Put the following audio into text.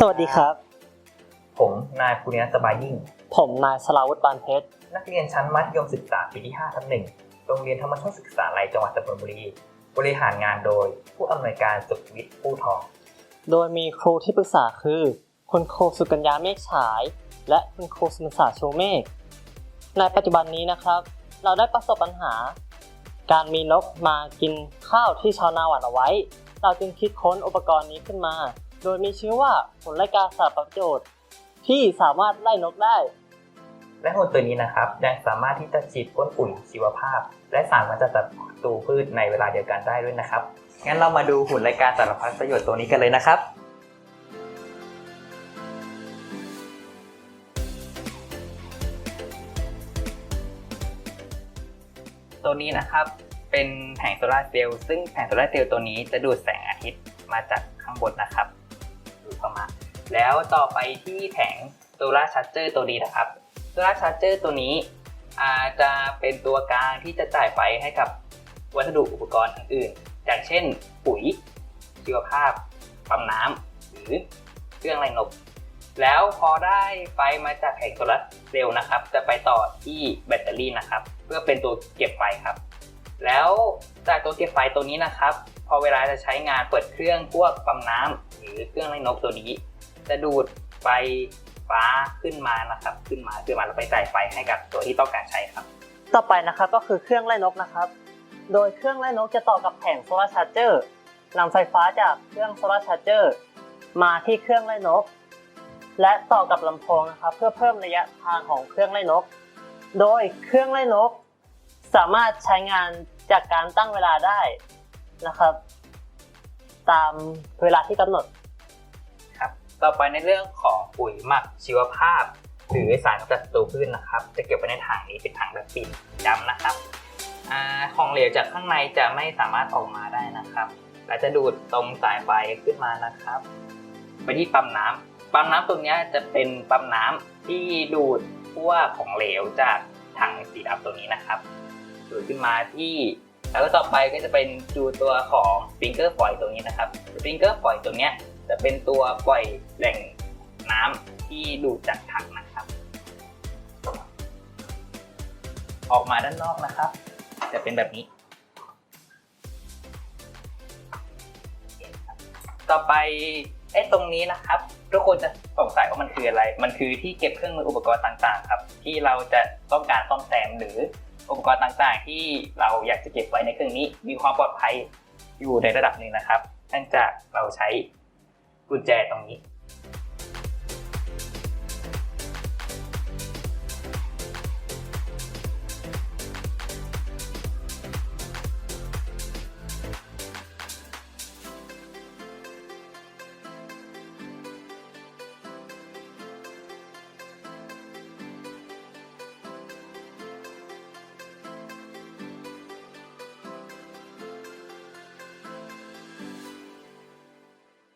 สวัสดีครับ ผมนายภูรินัทสบายยิ่ง ผมนายสลาวุฒิปานเพชร นักเรียนชั้นมัธยมศึกษาปีที่5ทับหนึ่งโรงเรียนธรรมชาติศึกษาลัยจังหวัดสุพรรณบุรี บริหารงานโดย ผู้อำนวยการสุขวิทย์ผู้ทอง โดยมีครูที่ปรึกษาคือ คุณครูสุกัญญาเมฆฉาย และคุณครูสุนศาชูเมฆ ในปัจจุบันนี้นะครับ เราได้ประสบปัญหา การมีนกมากินข้าวที่ชาวนาหว่านเอาไว้ เราจึงคิดค้นอุปกรณ์นี้ขึ้นมา โดยมีชื่อว่าผลไล่กาสารประโยชน์ที่สามารถไล่นกได้ และหุ่นตัวนี้นะครับยังสามารถที่จะฉีดพ่นปุ๋ยชีวภาพ และสารมันจะศัตรูพืชในเวลาเดียวกันได้ด้วยนะครับ งั้นเรามาดูหุ่นรายการสารพัดประโยชน์ตัวนี้กันเลยนะครับตัวนี้นะครับเป็นแผงโซลาร์เซลล์ซึ่งแผงโซลาร์เซลล์ตัวนี้จะดูดแสงอาทิตย์มาจากข้างบนนะครับ ดูดเข้ามาแล้วต่อไปที่แผงโซลาร์ชาร์เจอร์ตัวนี้นะครับโซลาร์ชาร์เจอร์ตัวนี้อาจจะเป็นตัวกลางที่จะจ่ายไฟให้กับวัสดุอุปกรณ์อื่นๆอย่างเช่น ปุ๋ยชีวภาพปั๊มน้ำหรือเครื่องไล่นก แล้วพอได้ไฟมาจากแผงโซลาร์เซลล์นะครับ จะไปต่อที่แบตเตอรี่นะครับ เพื่อเป็นตัวเก็บไฟครับ แล้วจากตัวเก็บไฟตัวนี้นะครับ อเวลาจะใช้งานเปิดเครื่องพวกปั๊มน้ำหรือเครื่องไล่นกตัวนี้ จะดูดไฟฟ้าขึ้นมานะครับ ขึ้นมาขึ้นมาแล้วไปจ่ายไฟให้กับตัวที่ต้องการใช้ครับ ต่อไปนะครับก็คือเครื่องไล่นกนะครับ โดยเครื่องไล่นกจะต่อกับแผงโซลาร์ชาร์เจอร์นำไฟฟ้าจากเครื่องโซลาร์ชาร์เจอร์มาที่เครื่องไล่นก และต่อกับลำโพงนะครับ เพื่อเพิ่มระยะทางของเครื่องไล่นก โดยเครื่องไล่นก สามารถใช้งานจากการตั้งเวลาได้ นะครับ ตามเวลาที่กำหนด ครับ ต่อไปในเรื่องของปุ๋ยหมักชีวภาพ หรือสารกำจัดศัตรูพืชนะครับ จะเก็บไว้ในถังนี้เป็นถังแบบปิดดำนะครับอของเหลวจากข้างในจะไม่สามารถออกมาได้นะครับและจะดูดตรงสายไฟขึ้นมานะครับ ไปที่ปั๊มน้ำปั๊มน้ำตรงนี้จะเป็นปั๊มน้ำที่ดูดพวกของเหลวจากถังสีดำตัวนี้นะครับดูดขึ้นมาที่ แล้วก็ต่อไปก็จะเป็นดูตัวของสปริงเกอร์ฝอยตัวนี้นะครับสปริงเกอร์ฝอยตัวนี้จะเป็นตัวปล่อยแหล่งน้ำที่ดูดจากถังนะครับ ออกมาด้านนอกนะครับ จะเป็นแบบนี้ ต่อไปไอ้ตรงนี้นะครับ ทุกคนจะสงสัยว่ามันคืออะไร มันคือที่เก็บเครื่องมืออุปกรณ์ต่างๆ ครับ ที่เราจะต้องการซ่อมแซมหรืออุปกรณ์ต่างๆ ที่เราอยากจะเก็บไว้ในเครื่องนี้ มีความปลอดภัยอยู่ในระดับหนึ่งนะครับเนื่องจากเราใช้กุญแจตรงนี้